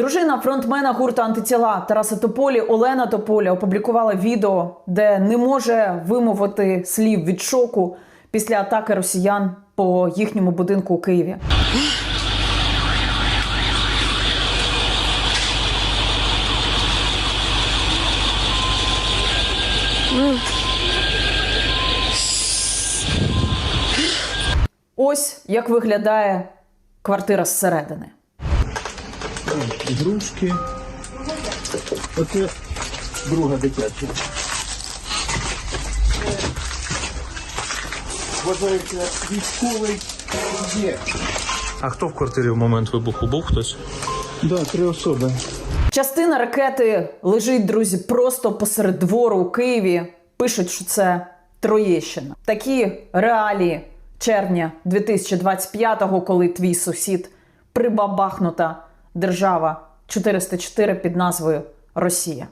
Дружина фронтмена гурту антитіла Тараса Тополі Олена Тополя опублікувала відео, де не може вимовити слів від шоку після атаки росіян по їхньому будинку у Києві. Ось як виглядає квартира зсередини. Ігрушки. Оце друга дитяча. Вважається військовий є. А хто в квартирі в момент вибуху був хтось? Да, три особи. Частина ракети лежить, друзі, просто посеред двору у Києві. Пишуть, що це Троєщина. Такі реалії червня 2025-го, коли твій сусід прибабахнута держава 404 під назвою Росія.